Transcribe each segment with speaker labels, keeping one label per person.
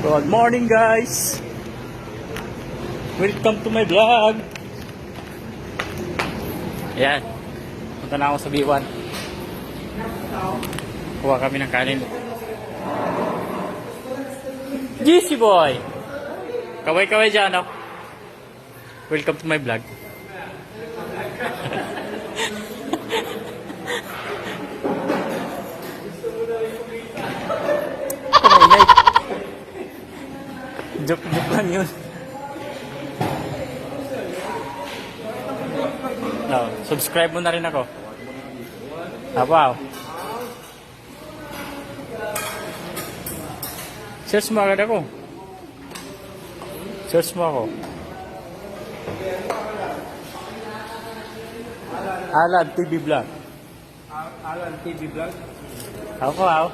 Speaker 1: Good morning guys! Welcome to my vlog! Ayan, punta na ako sa B1. Kuha kami ng kanin. GC boy! Kaway-kaway dyan, no? Welcome to my vlog. Joke, joke lang yun. No, subscribe mo na rin ako. Ah, wow. Search mo agad ako. Search mo ako. Alan TV Vlog.
Speaker 2: Alan TV Vlog.
Speaker 1: Ako, ako.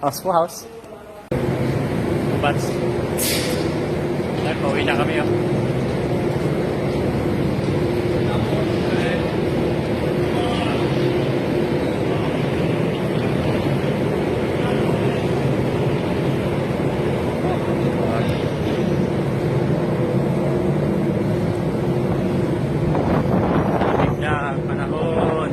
Speaker 1: House po, house. Bats. Yan, pauwi na kami, oh. Lamig na ang panahon.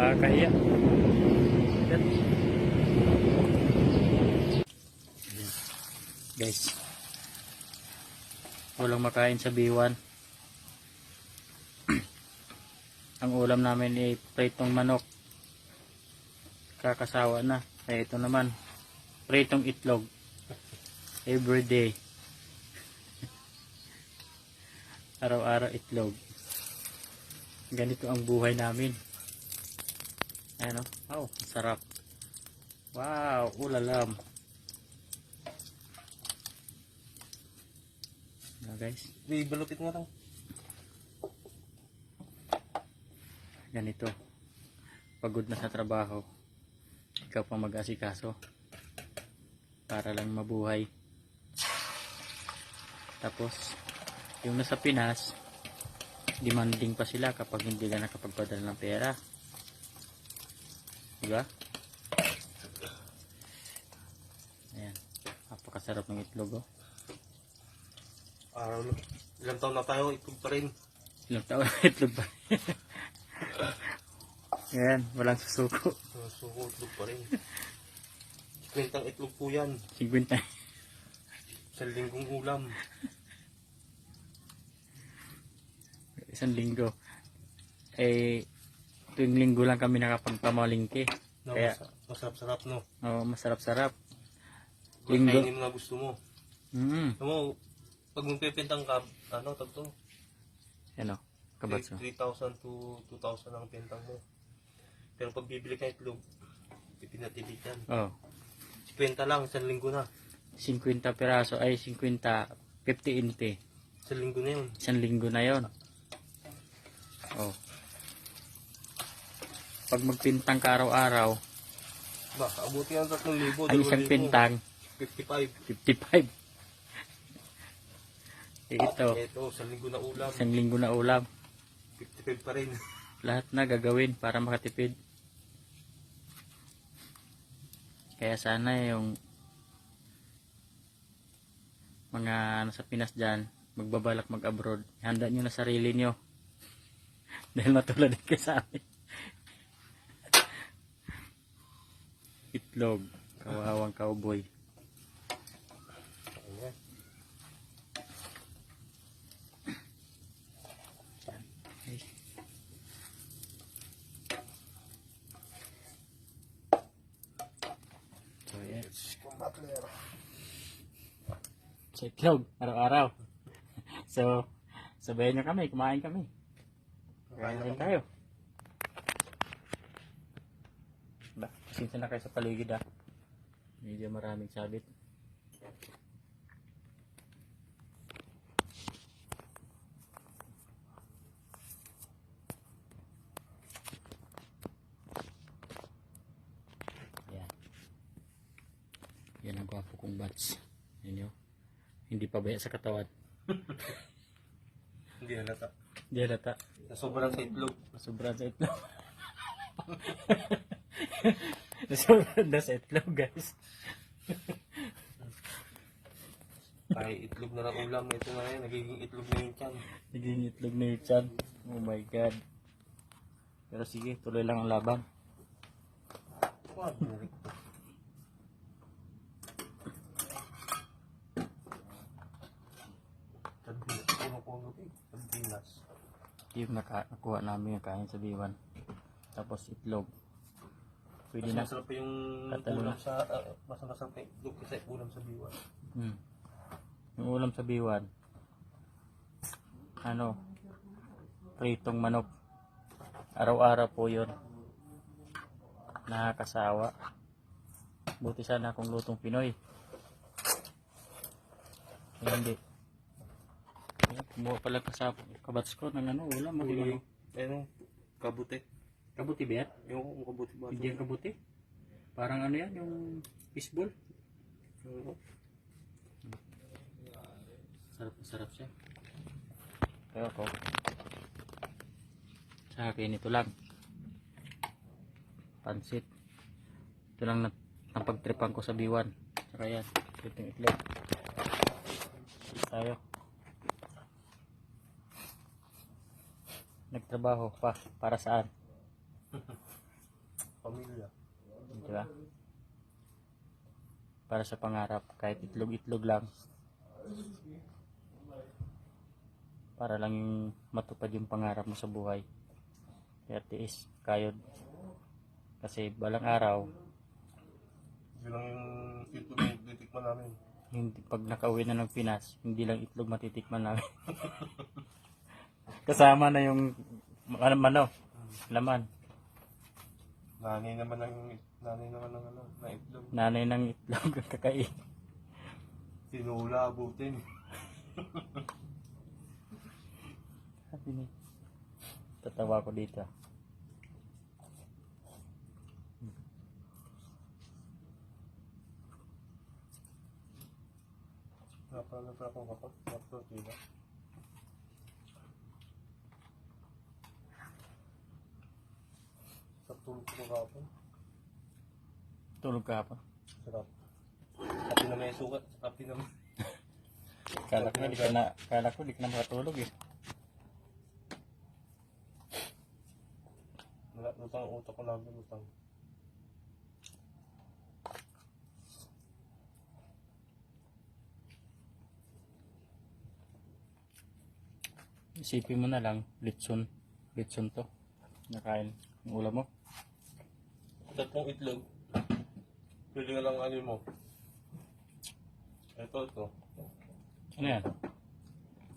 Speaker 1: Nakakahiya. Yan. Guys. Walang makain sa B1. Ang ulam namin ay pritong manok. Kakasawa na. Kaya ito naman. Pritong itlog. Everyday. Araw-araw itlog. Ganito ang buhay namin. Ayan o. Oh, sarap. Wow, ulalam. Guys,
Speaker 2: Di balutin nga lang.
Speaker 1: ganito. Pagod na sa trabaho. Ikaw pa mag-asikaso. Para lang mabuhay. Tapos, yung nasa Pinas, demanding pa sila kapag hindi ka nakapagpadala ng pera. Diba? Ayan. Napakasarap ng itlog, oh.
Speaker 2: Araw na. Ilang taon na tayo, itog pa rin.
Speaker 1: Ilang taon na itlog ba? Ayan, walang susuko.
Speaker 2: Uh, Suko, itlog pa rin. Kwentang itlog po yan.
Speaker 1: 50.
Speaker 2: Sa linggong ulam.
Speaker 1: Isang linggo. Eh, tuwing linggo lang kami nakapagpamalingke.
Speaker 2: Na
Speaker 1: Kaya-
Speaker 2: masa- masarap-sarap, no?
Speaker 1: Oo, masarap-sarap. Linggo.
Speaker 2: Kainin mo nga gusto mo.
Speaker 1: Mm.
Speaker 2: Alam mo, pag magpipintang ka, ano, tag to?
Speaker 1: Ano, kabatso.
Speaker 2: 3,000 to 2,000 ang pintang mo. Pero pag bibili ka itlog, ipinatibig yan.
Speaker 1: Oh,
Speaker 2: 50 lang, isang linggo na.
Speaker 1: 50 piraso ay 50, 50 inte.
Speaker 2: Isang linggo na yun.
Speaker 1: Isang linggo na yon. Oh. Pag magpintang ka araw-araw,
Speaker 2: Ba, abuti ang 3,000.
Speaker 1: ay isang
Speaker 2: 2,000.
Speaker 1: pintang,
Speaker 2: 55.
Speaker 1: 55. Ito,
Speaker 2: Ito, isang linggo na ulam.
Speaker 1: isang linggo na ulam.
Speaker 2: 55 pa rin.
Speaker 1: Lahat na gagawin para makatipid. Kaya sana yung mga ano sa Pinas dyan, magbabalak mag-abroad, handa nyo na sarili nyo. Dahil matulad din kayo sa amin. Itlog, kawawang cowboy.
Speaker 2: Ayan.
Speaker 1: So, yan. So, itlog, araw-araw. so, sabayan nyo kami, kumain kami. Kumain rin tayo. Ba, pasensya na kayo sa paligid ah. Medyo maraming sabit. Yan. Bats. Yan yun. Hindi pa baya sa katawan.
Speaker 2: Hindi halata.
Speaker 1: Di halata.
Speaker 2: Nasobrang sa itlog.
Speaker 1: Sobrang sa itlog. Sobrang na sa itlog, guys.
Speaker 2: Ay, itlog na lang ulam. Ito na yan. Nagiging itlog na yun yan.
Speaker 1: Naging itlog na yung chan. Oh my God. Pero sige, tuloy lang ang laban.
Speaker 2: Wag mo rin. Tagbilas. Ano ko ano eh? Tagbilas.
Speaker 1: Yung naka, nakuha namin yung kain sa biwan. Tapos itlog. Pwede
Speaker 2: Mas
Speaker 1: na.
Speaker 2: masarap yung ulam
Speaker 1: na.
Speaker 2: sa... ah, mas masarap yung itlog yung ulam sa biwan.
Speaker 1: Hmm. Yung ulam sa biwan. Ano? Pritong manok. Araw-araw po yun. Nakakasawa. Buti sana kung lutong Pinoy. Hindi. Kumuha pala ka sa kabats ko ng ano, ulam. Mo,
Speaker 2: Ulam. Ano? Kabute.
Speaker 1: Kabuti ba yan?
Speaker 2: Yung kabuti ba?
Speaker 1: Hindi yung kabuti. Parang ano yan, yung fishball.
Speaker 2: Ano?
Speaker 1: Sarap na sarap siya. Pero ako, sa akin ito lang. Pansit. Ito lang na, napagtripan ko sa biwan. Saka yan, ito yung itlog. Tayo. Nagtrabaho pa. Para saan?
Speaker 2: Pamilya.
Speaker 1: Di ba? Para sa pangarap. Kahit itlog-itlog lang. Para lang yung matupad yung pangarap mo sa buhay. Kaya tiis, kayod. Kasi balang araw,
Speaker 2: Yun lang yung itlog titikman namin.
Speaker 1: hindi, pag nakauwi na ng Pinas, hindi lang itlog matitikman namin. Kasama na yung ano, ano, laman.
Speaker 2: Nanay naman ng nanay naman ng ano, na itlog.
Speaker 1: Nanay ng itlog ang kakain.
Speaker 2: Tinula, abutin.
Speaker 1: Sabi ni. Tatawa ko dito.
Speaker 2: Napala pa akong kapag. Napala tila. Sa tulog ko kapag.
Speaker 1: Tulog ka pa.
Speaker 2: Sarap. Kapi na may sukat. Kapi na may...
Speaker 1: Kala ko di ka na, kala ko di ka na makatulog eh.
Speaker 2: Wala, lutang ang utak ko lang. Lutang.
Speaker 1: Isipin mo na lang, litson. Litson to. Nakain. Yung ulam mo.
Speaker 2: Tatlong itlog. Pwede nga lang ano mo. Ito, ito.
Speaker 1: Ano yan?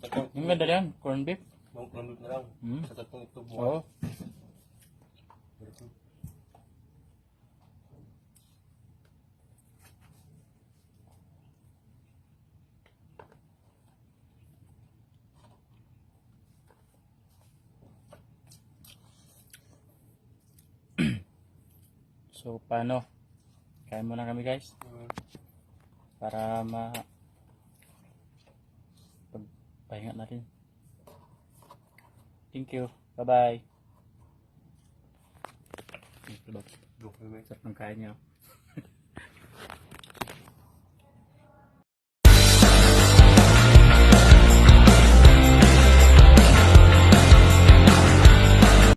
Speaker 2: Tatlong
Speaker 1: Yung ganda yan, corn beef.
Speaker 2: Mang kulot na lang.
Speaker 1: Hmm.
Speaker 2: Sa tatlong itlog mo.
Speaker 1: Oo. So, paano? Kain muna kami guys. Para ma... Pagpahinga natin. Thank you. Bye-bye. Sarap ng kain niyo.